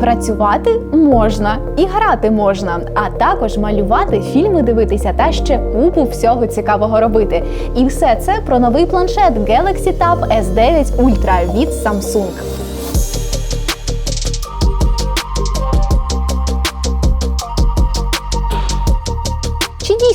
Працювати можна і грати можна, а також малювати, фільми дивитися та ще купу всього цікавого робити. І все це про новий планшет Galaxy Tab S9 Ultra від Samsung.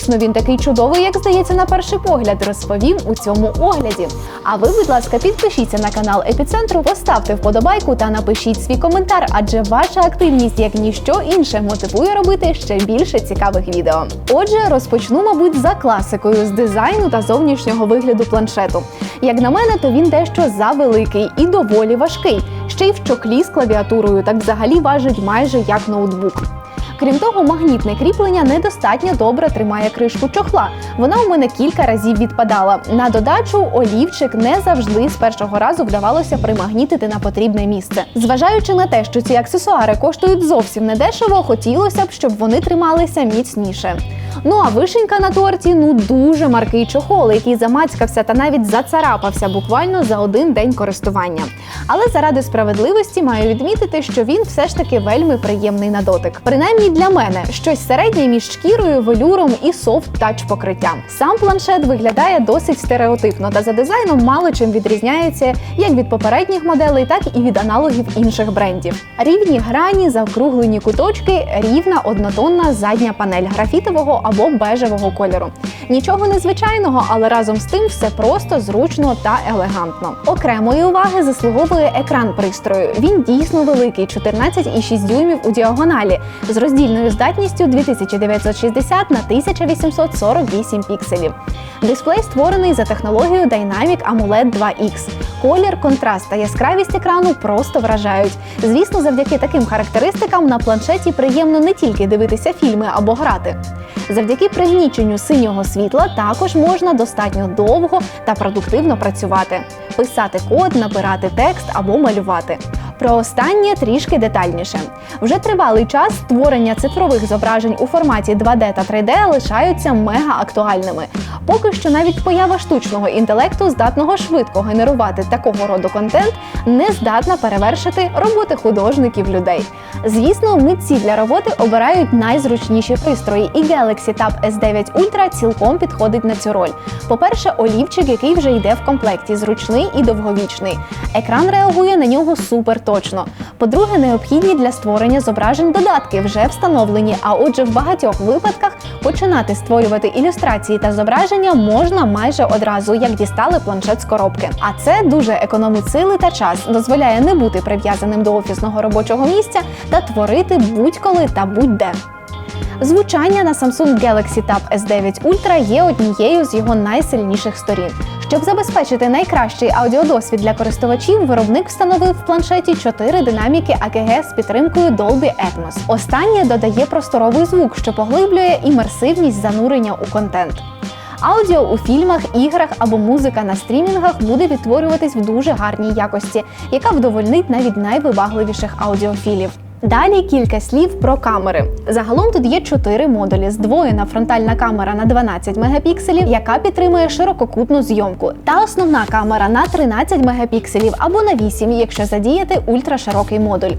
Дійсно він такий чудовий, як здається на перший погляд, розповім у цьому огляді. А ви, будь ласка, підпишіться на канал Епіцентру, поставте вподобайку та напишіть свій коментар, адже ваша активність, як ніщо інше, мотивує робити ще більше цікавих відео. Отже, розпочну, мабуть, за класикою з дизайну та зовнішнього вигляду планшету. Як на мене, то він дещо завеликий і доволі важкий. Ще й в чоклі з клавіатурою, так взагалі важить майже як ноутбук. Крім того, магнітне кріплення недостатньо добре тримає кришку чохла. Вона у мене кілька разів відпадала. На додачу олівчик не завжди з першого разу вдавалося примагнітити на потрібне місце. Зважаючи на те, що ці аксесуари коштують зовсім недешево, хотілося б, щоб вони трималися міцніше. Ну а вишенька на торті ну дуже маркий чохол, який замацькався та навіть зацарапався буквально за один день користування. Але заради справедливості маю відмітити, що він все ж таки вельми приємний на дотик. Принаймні для мене щось середнє між шкірою, велюром і софт-тач покриттям. Сам планшет виглядає досить стереотипно та за дизайном мало чим відрізняється як від попередніх моделей, так і від аналогів інших брендів. Рівні грані, завкруглені куточки, рівна однотонна задня панель графітового або бежевого кольору. Нічого незвичайного, але разом з тим все просто, зручно та елегантно. Окремої уваги заслуговує екран пристрою. Він дійсно великий 14,6 дюймів у діагоналі з роздільною здатністю 2960 на 1848 пікселів. Дисплей створений за технологією Dynamic AMOLED 2X. Колір, контраст та яскравість екрану просто вражають. Звісно, завдяки таким характеристикам на планшеті приємно не тільки дивитися фільми або грати. Завдяки пригніченню синього світла також можна достатньо довго та продуктивно працювати, писати код, набирати текст або малювати. Про останнє трішки детальніше. Вже тривалий час створення цифрових зображень у форматі 2D та 3D лишаються мега актуальними. Поки що навіть поява штучного інтелекту, здатного швидко генерувати такого роду контент, не здатна перевершити роботи художників людей. Звісно, митці для роботи обирають найзручніші пристрої, і Galaxy Tab S9 Ultra цілком підходить на цю роль. По-перше, олівчик, який вже йде в комплекті, зручний і довговічний. Екран реагує на нього супер точно. По-друге, необхідні для створення зображень додатки вже встановлені. А отже, в багатьох випадках починати створювати ілюстрації та зображення можна майже одразу, як дістали планшет з коробки. А це дуже економить сили та час, дозволяє не бути прив'язаним до офісного робочого місця та творити будь-коли та будь-де. Звучання на Samsung Galaxy Tab S9 Ultra є однією з його найсильніших сторін. Щоб забезпечити найкращий аудіодосвід для користувачів, виробник встановив в планшеті чотири динаміки AKG з підтримкою Dolby Atmos. Останнє додає просторовий звук, що поглиблює імерсивність занурення у контент. Аудіо у фільмах, іграх або музика на стрімінгах буде відтворюватись в дуже гарній якості, яка вдовольнить навіть найвибагливіших аудіофілів. Далі кілька слів про камери. Загалом тут є чотири модулі: здвоєна фронтальна камера на 12 мегапікселів, яка підтримує ширококутну зйомку, та основна камера на 13 мегапікселів або на 8, якщо задіяти ультраширокий модуль.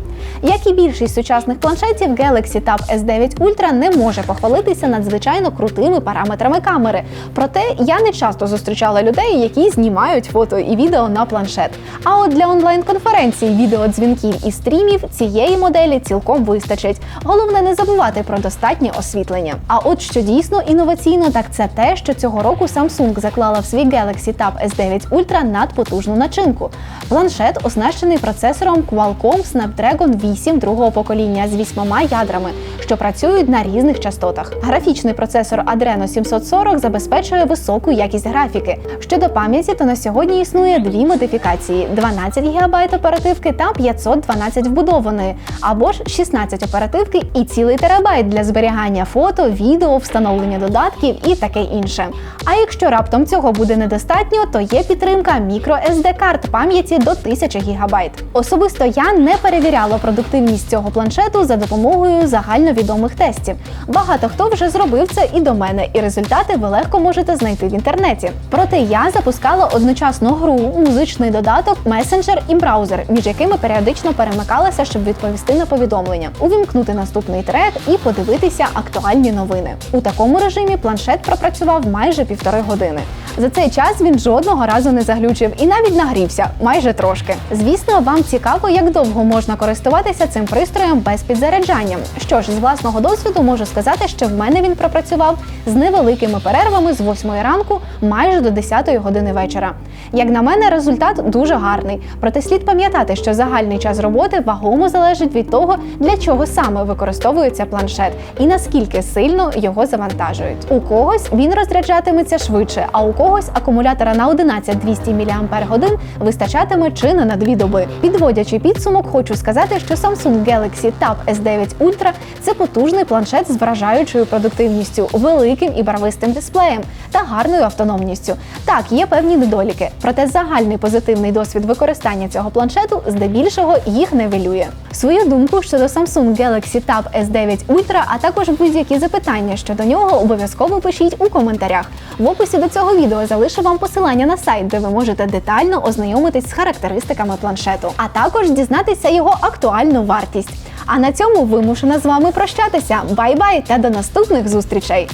Як і більшість сучасних планшетів, Galaxy Tab S9 Ultra не може похвалитися надзвичайно крутими параметрами камери. Проте я не часто зустрічала людей, які знімають фото і відео на планшет. А от для онлайн-конференцій, відеодзвінків і стрімів цієї моделі цілком вистачить. Головне не забувати про достатнє освітлення. А от що дійсно інноваційно, так це те, що цього року Samsung заклала в свій Galaxy Tab S9 Ultra надпотужну начинку. Планшет оснащений процесором Qualcomm Snapdragon 8 другого покоління з вісьмома ядрами, що працюють на різних частотах. Графічний процесор Adreno 740 забезпечує високу якість графіки. Щодо пам'яті, то на сьогодні існує дві модифікації: 12 ГБ оперативки та 512 вбудованої, або ж 16 оперативки і цілий терабайт для зберігання фото, відео, встановлення додатків і таке інше. А якщо раптом цього буде недостатньо, то є підтримка microSD карт пам'яті до 1000 ГБ. Особисто я не перевіряла продуктивність цього планшету за допомогою загальновідомих тестів. Багато хто вже зробив це і до мене, і результати ви легко можете знайти в інтернеті. Проте я запускала одночасно гру, музичний додаток, месенджер і браузер, між якими періодично перемикалася, щоб відповісти на повідомлення, увімкнути наступний трек і подивитися актуальні новини. У такому режимі планшет пропрацював майже півтори години. За цей час він жодного разу не заглючив і навіть нагрівся майже трошки. Звісно, вам цікаво, як довго можна користуватися цим пристроєм без підзаряджання. Що ж, з власного досвіду можу сказати, що в мене він пропрацював з невеликими перервами з 8 ранку майже до 10 години вечора. Як на мене, результат дуже гарний. Проте слід пам'ятати, що загальний час роботи вагомо залежить від того, для чого саме використовується планшет і наскільки сильно його завантажують. У когось він розряджатиметься швидше, а у когось акумулятора на 11-200 мАч вистачатиме чи не на дві доби. Підводячи підсумок, хочу сказати, що Samsung Galaxy Tab S9 Ultra – це потужний планшет з вражаючою продуктивністю, великим і барвистим дисплеєм та гарною автономністю. Так, є певні недоліки, проте загальний позитивний досвід використання цього планшету здебільшого їх невелює. Свою думку щодо Samsung Galaxy Tab S9 Ultra, а також будь-які запитання щодо нього обов'язково пишіть у коментарях. В описі до цього відео залишу вам посилання на сайт, де ви можете детально ознайомитись з характеристиками планшету, а також дізнатися його актуальну вартість. А на цьому вимушена з вами прощатися. Бай-бай та до наступних зустрічей!